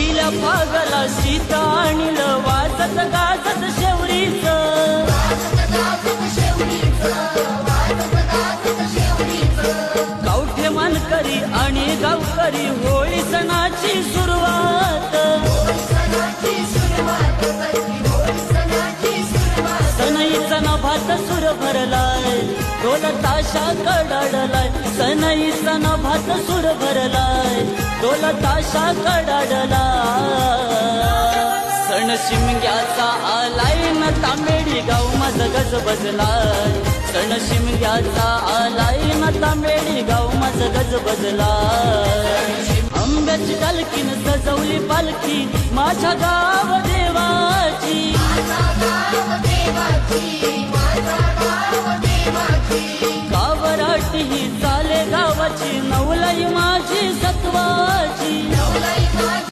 पहिल्या फागला सीता आणील वाजत गाजत शेवरीच. गावठे मानकरी आणि गावकरी होळी सणाची सुरुवात. सनईचा नभात सुर भरलाय ढोल ताशा कडाडलाय ना भात सुर भरलाय ढोल ताशा कडाडलाय पण शिमग्याचा आलाय न तांबेडी गाव माझं गज बदलाय सण शिमग्याचा आलाय न तांबेडी गाव माझं गज बदलाय आंब्याची डालकीन सजवली पालखी माझ्या गाव देवाची. गावराटी ही चाले गावाची नऊ